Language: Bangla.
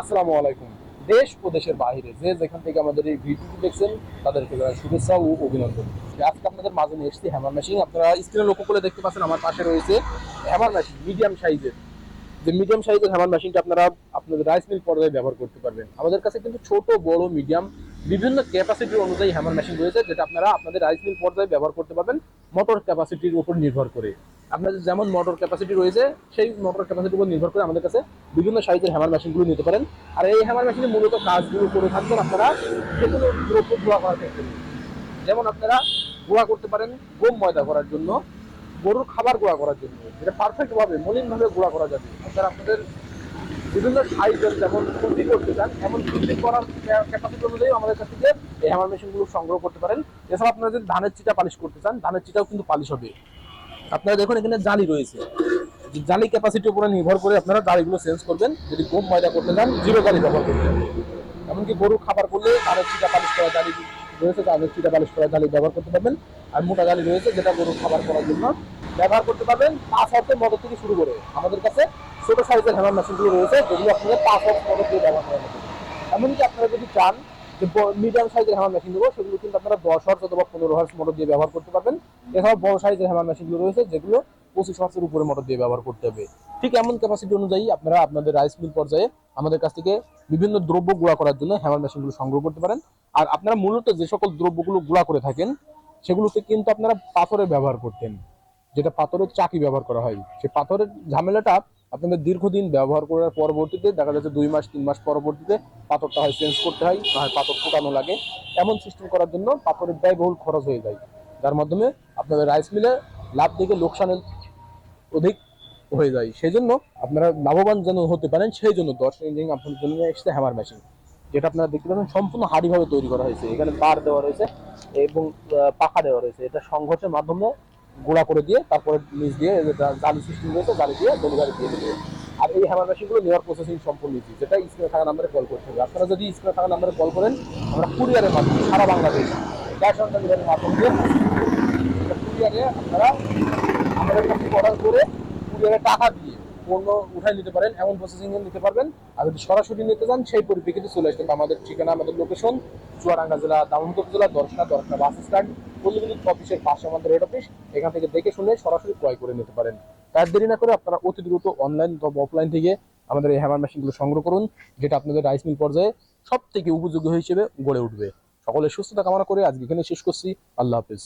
আসসালামু আলাইকুম। দেশ ও দেশের বাইরে যে যেখান থেকে আমাদের এই ভিডিওটি দেখছেন, তাদেরকে শুভেচ্ছা ও অভিনন্দন। আজকে আপনাদের মাঝে নিয়ে এসেছি হ্যামার মেশিন আপনারা স্ক্রিনে লক্ষ্য করে দেখতে পাচ্ছেন, আমার পাশে রয়েছে হ্যামার মেশিন মিডিয়াম সাইজের যে মিডিয়াম সাইজের হ্যামার মেশিনটা আপনারা আপনাদের রাইস মিল পর্যায়ে ব্যবহার করতে পারবেন। আমাদের কাছে কিন্তু ছোট, বড় মিডিয়াম বিভিন্ন ক্যাপাসিটি অনুযায়ী হ্যামার মেশিন রয়েছে, যেটা আপনারা আপনাদের রাইস মিল পর্যায়ে ব্যবহার করতে পারবেন মোটর ক্যাপাসিটির উপর নির্ভর করে। আপনাদের যেমন মোটর ক্যাপাসিটি রয়েছে, সেই মোটর ক্যাপাসিটির উপর নির্ভর করে আমাদের কাছে বিভিন্ন সাইজের হ্যামার মেশিনগুলো নিতে পারেন। আর এই হ্যামার মেশিনে মূলত কাজগুলো করে থাকবেন আপনারা যেগুলো দ্রব্য গুঁড়া করার ক্ষেত্রে। যেমন আপনারা গুঁড়া করতে পারেন গম ময়দা করার জন্য, গরুর খাবার গুঁড়া করার জন্য। যেটা পারফেক্টভাবে মলিনভাবে গুঁড়া করা যাবে। আপনারা আপনাদের বিভিন্ন সাইজের যেমন ফুটি করতে চান, এমন ফুটি করার ক্যাপাসিটি অনুযায়ী আমাদের কাছ থেকে এই হ্যামার মেশিনগুলো সংগ্রহ করতে পারেন। এছাড়া আপনারা যদি ধানের চিটা পালিশ করতে চান, ধানের চিটাও কিন্তু পালিশ হবে। আপনারা দেখুন এখানে জালি রয়েছে। জালি ক্যাপাসিটির উপরে নির্ভর করে আপনারা জালিগুলো চেঞ্জ করবেন। যদি গম ময়দা করতে চান জিরো জালি ব্যবহার করবেন এমনকি গরু খাবার করলে ধানের চিটা পালিশ করা জালি রয়েছে ধানের চিটা পালিশ করা জালি ব্যবহার করতে পারবেন। আর মোটা জালি রয়েছে, যেটা গরু খাবার করার জন্য ব্যবহার করতে পারবেন। পাঁচ হাতের মদত থেকে শুরু করে আমাদের কাছে ছোট সাইজের হ্যামার মেশিনগুলো রয়েছে, যেগুলো আপনাদের পাঁচ হাত মদত দিয়ে ব্যবহার করা যাবে এমনকি আপনারা যদি চান যে মিডিয়াম সাইজের হ্যামার মেশিন দেবো, সেগুলো কিন্তু আপনারা দশ হার্স অথবা পনেরো হার্স মোটর দিয়ে ব্যবহার করতে পারবেন। এছাড়াও বড় সাইজের হ্যামার মেশিনগুলো রয়েছে, যেগুলো পঁচিশ হার্সের উপরে মোটর দিয়ে ব্যবহার করতে হবে। ঠিক এমন ক্যাপাসিটি অনুযায়ী আপনারা আপনাদের রাইস মিল পর্যায়ে আমাদের কাছ থেকে বিভিন্ন দ্রব্য গুঁড়া করার জন্য হ্যামার মেশিনগুলো সংগ্রহ করতে পারেন। আর আপনারা মূলত যে সকল দ্রব্যগুলো গুঁড়া করে থাকেন, সেগুলোতে কিন্তু আপনারা পাথরের ব্যবহার করতেন, যেটা পাথরের চাকি ব্যবহার করা হয়। সেই পাথরের ঝামেলাটা আপনাদের দীর্ঘদিন ব্যবহার করার পরবর্তীতে, দেখা যাচ্ছে দুই মাস, তিন মাস পরবর্তীতে পাথরটা হয় চেঞ্জ করতে হয়, না হয় পাথর ফুটানো লাগে। এমন সিস্টেম করার জন্য পাথরের ব্যয়বহুল খরচ হয়ে যায়। যার মাধ্যমে আপনাদের রাইস মিলে লাভ থেকে লোকসানের অধিক হয়ে যায়। সেই জন্য আপনারা লাভবান যেন হতে পারেন সেই জন্য দর্শক ইঞ্জিন আপনার জন্য এসেছে হ্যামার মেশিন যেটা আপনারা দেখতে পাচ্ছেন, সম্পূর্ণ হাড়িভাবে তৈরি করা হয়েছে। এখানে বার দেওয়া রয়েছে এবং পাখা দেওয়া রয়েছে। এটা সংঘর্ষের মাধ্যমে গোড়া করে দিয়ে তারপরে নিচ দিয়ে যেটা জালি সিস্টেম রয়েছে জালি দিয়ে ডেলিভারি দিয়ে দেবে। আর এই হ্যামার মেশিনগুলো নেওয়ার প্রসেসিং সম্পূর্ণ ইজি যেটা স্ক্রিনে থাকা নাম্বারে কল করতে হবে। আপনারা যদি স্ক্রিনে থাকা নাম্বারে কল করেন, আমরা কুরিয়ারের মাধ্যমে সারা বাংলাদেশ ক্যাশ অন ডেলিভারির মাধ্যমে কুরিয়ারে আপনারা আমাদের কাছে অর্ডার করে কুরিয়ারে টাকা দিয়ে পণ্য উঠাই নিতে পারেন, এমন প্রসেসিং নিতে পারবেন। আর যদি সরাসরি নিতে চান, সেই পরিপ্রেক্ষিতে চলে আসতে। আমাদের ঠিকানা, আমাদের লোকেশন জেলা, দামোদর জেলা, দর্শনা দর্শনা বাস স্ট্যান্ড পল্লীবিদ্যুৎ অফিসের পাশে আমাদের হেড অফিস এখান থেকে দেখে শুনে সরাসরি ক্রয় করে নিতে পারেন। তার দেরি না করে আপনারা অতি দ্রুত অনলাইন অথবা অফলাইন থেকে আমাদের এই হ্যামার মেশিনগুলো সংগ্রহ করুন, যেটা আপনাদের রাইস মিল পর্যায়ে সব থেকে উপযোগী হিসেবে গড়ে উঠবে। সকলের সুস্থতা কামনা করে আজকে এখানে শেষ করছি। আল্লাহ হাফিজ।